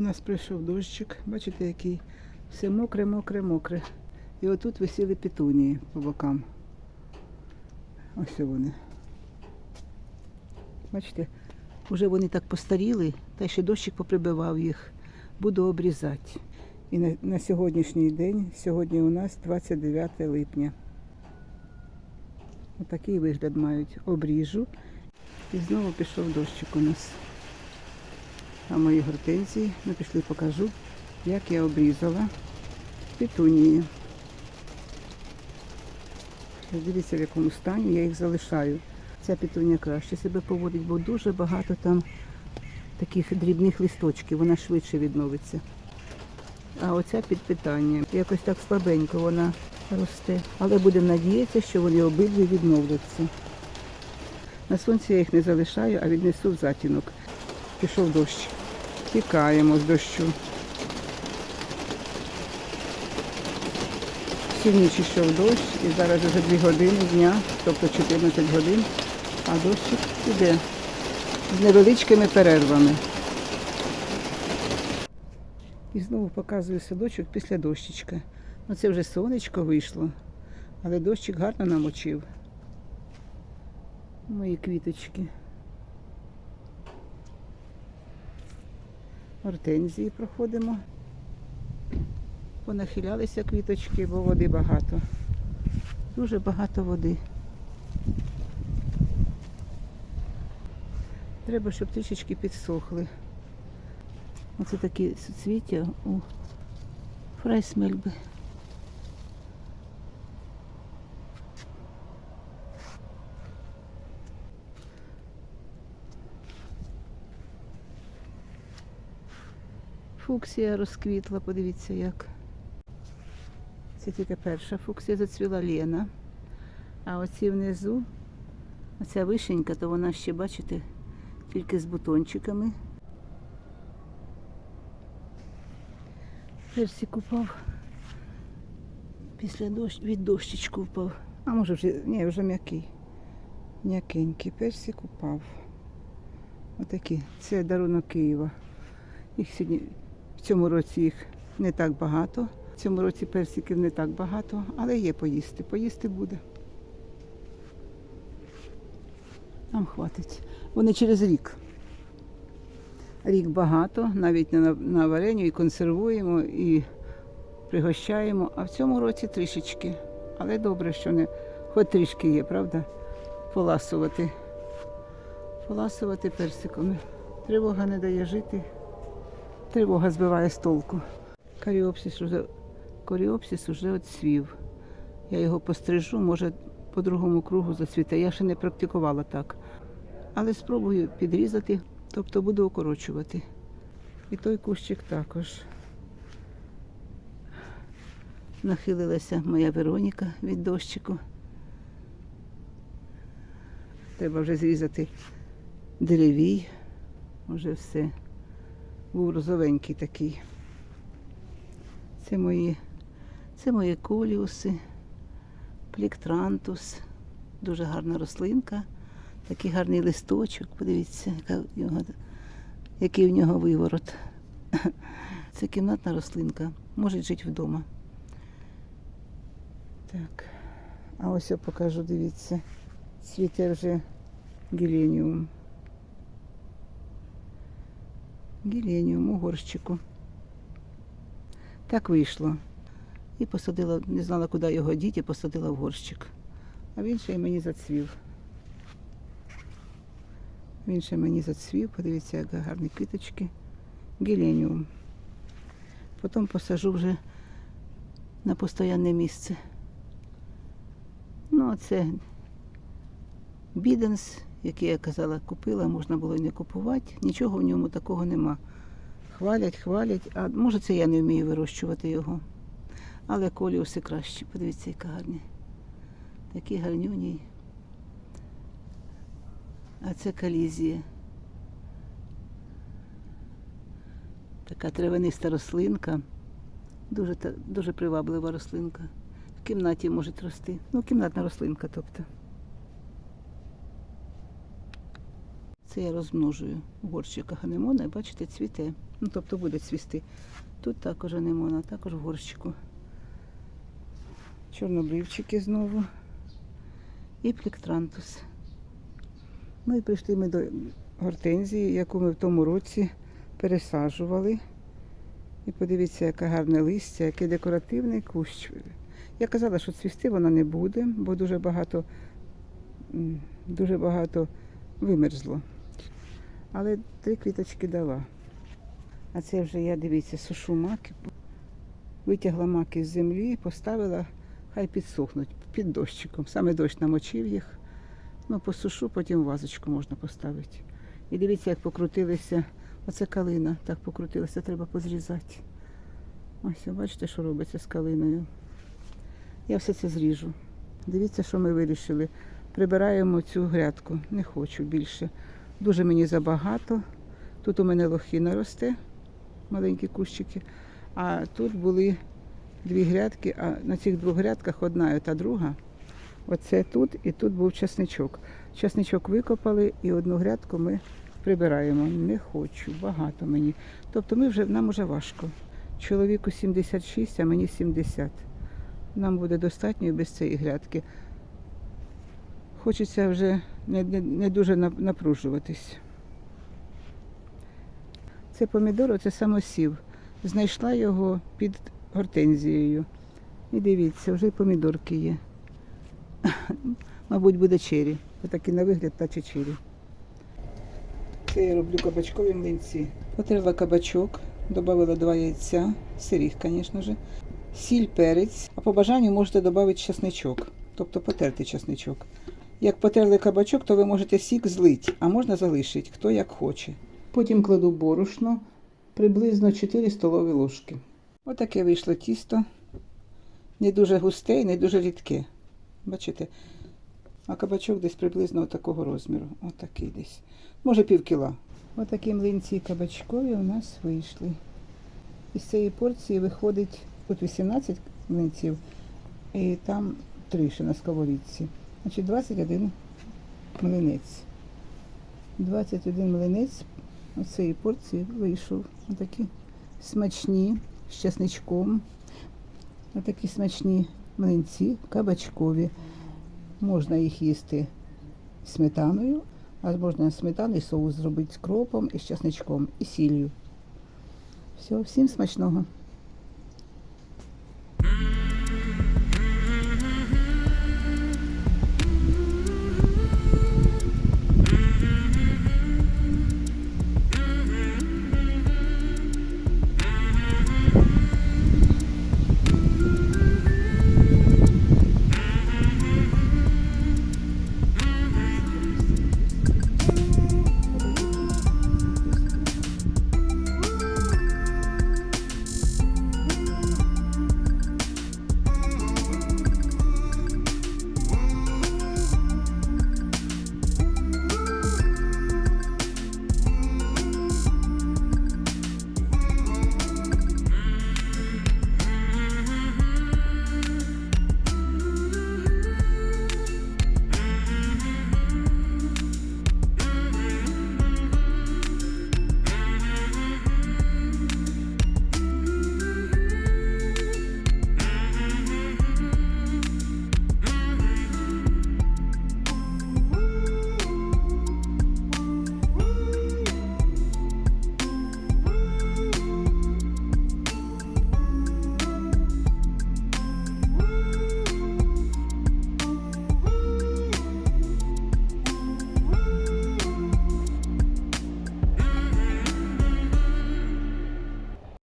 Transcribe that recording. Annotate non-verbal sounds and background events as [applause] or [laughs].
У нас прийшов дощик, бачите, який все мокре, мокре, мокре. І отут висіли петунії по бокам. Ось вони. Бачите, вже вони так постаріли, та ще дощик поприбивав їх. Буду обрізати. І на, на сьогоднішній день, сьогодні у нас 29 липня. Отакий вигляд мають. Обріжу. І знову пішов дощик у нас. А мої гортензії, ну пішли покажу, як я обрізала петунії. Дивіться, в якому стані я їх залишаю. Ця петунія краще себе поводить, бо дуже багато там таких дрібних листочків, вона швидше відновиться. А оця під питанням. Якось так слабенько вона росте. Але будемо надіятися, що вони обидві відновляться. На сонці я їх не залишаю, а віднесу в затінок. Пішов дощ. Тікаємо з дощу. Всю ніч йшов дощ і зараз вже 2 години дня, тобто 14 годин, а дощик іде з невеличкими перервами. І знову показую садочок після дощечка. Ну це вже сонечко вийшло, але дощик гарно намочив. Мої квіточки. Гортензії проходимо. Понахилялися квіточки, бо води багато. Дуже багато води. Треба, щоб трішечки підсохли. Оце такі суцвіття у фрайсмельби. Фуксія розквітла, подивіться як. Це тільки перша фуксія зацвіла Лена. А оці внизу, оця вишенька, то вона ще, бачите, тільки з бутончиками. Персик упав. Після дощ... від дощечку впав. А може вже, ні, вже м'який. М'якенький персик упав. Отакі. Це дарунок Києва. Їх сьогодні в цьому році їх не так багато. В цьому році персиків не так багато, але є поїсти. Поїсти буде. Нам хватить. Вони через рік. Рік багато, навіть на, на вареню і консервуємо, і пригощаємо. А в цьому році трішечки. Але добре, що не хоч трішки є, правда? Поласувати. Поласувати персиками. Тривога не дає жити. Тривога збиває з толку. Каріопсис уже, коріопсис уже отцвів. Я його пострижу, може по другому кругу зацвіте. Я ще не практикувала так. Але спробую підрізати, тобто буду укорочувати. І той кущик також. Нахилилася моя Вероніка від дощику. Треба вже зрізати деревій. Вже все. Був розовенький такий. Це мої, це мої коліуси, пліктрантус. Дуже гарна рослинка. Такий гарний листочок. Подивіться, яка в нього, який в нього виворот. [laughs] Це кімнатна рослинка. Може жити вдома. Так. А ось я покажу, дивіться. Цвіте вже геленіум. Геленіум у горщику. Так вийшло. І посадила, не знала, куди його діти, посадила в горщик. А він ще й мені зацвів. Він ще мені зацвів, подивіться, як гарні квіточки. Геленіум. Потім посажу вже на постоянне місце. Ну, а це біденс, який я казала, купила, можна було і не купувати. Нічого в ньому такого нема. Хвалять, хвалять, а може це я не вмію вирощувати його. Але коліуси краще. Подивіться, яка гарні. Такі гарнюні. А це калізія. Така травяниста рослинка. Дуже, дуже приваблива рослинка. В кімнаті може рости. Ну, кімнатна рослинка, тобто. Це я розмножую в горщиках анемона, і бачите, цвіте. Ну, тобто буде цвісти. Тут також анемона, також в горщику. Чорнобривчики знову. І плектрантус. Ну і прийшли ми до гортензії, яку ми в тому році пересаджували. І подивіться, яке гарне листя, який декоративний кущ. Я казала, що цвісти вона не буде, бо дуже багато, дуже багато вимерзло. Але три квіточки дала. А це вже я, дивіться, сушу маки. Витягла маки з землі, поставила, хай підсохнуть під дощиком. Саме дощ намочив їх. Ну, посушу, потім вазочку можна поставити. І дивіться, як покрутилися. Оце калина так покрутилася, треба позрізати. Ось, бачите, що робиться з калиною. Я все це зріжу. Дивіться, що ми вирішили. Прибираємо цю грядку. Не хочу більше. Дуже мені забагато. Тут у мене лохина росте, маленькі кущики. А тут були дві грядки, а на цих двох грядках одна і та друга. Оце тут і тут був часничок. Часничок викопали і одну грядку ми прибираємо. Не хочу, багато мені. Тобто ми вже, нам вже важко. Чоловіку 76, а мені 70. Нам буде достатньо без цієї грядки. Хочеться вже не, не, не дуже напружуватись. Це помідор, це самосів. Знайшла його під гортензією. І дивіться, вже помідорки є. [laughs] Мабуть, буде чері. Отакий на вигляд наче чері. Це я роблю кабачкові млинці. Потерла кабачок, додала два яйця, сиріх, звісно ж, сіль, перець, а по бажанню можете додати чесничок, тобто потерти чесничок. Як потерли кабачок, то ви можете сік злити, а можна залишити, хто як хоче. Потім кладу борошно, приблизно 4 столові ложки. Отаке вийшло тісто. Не дуже густе і не дуже рідке. Бачите? А кабачок десь приблизно такого розміру. Отакий десь. Може пів кіла. Отакі млинці кабачкові у нас вийшли. Із цієї порції виходить тут 18 млинців, і там 3 ще на сковорідці. Значить 21 млинець. 21 млинець цієї порції вийшов. Отакі смачні з чесничком. Отакі смачні млинці кабачкові. Можна їх їсти сметаною, а можна сметаний соус зробити з кропом і з чесничком і сіллю. Все, всім смачного.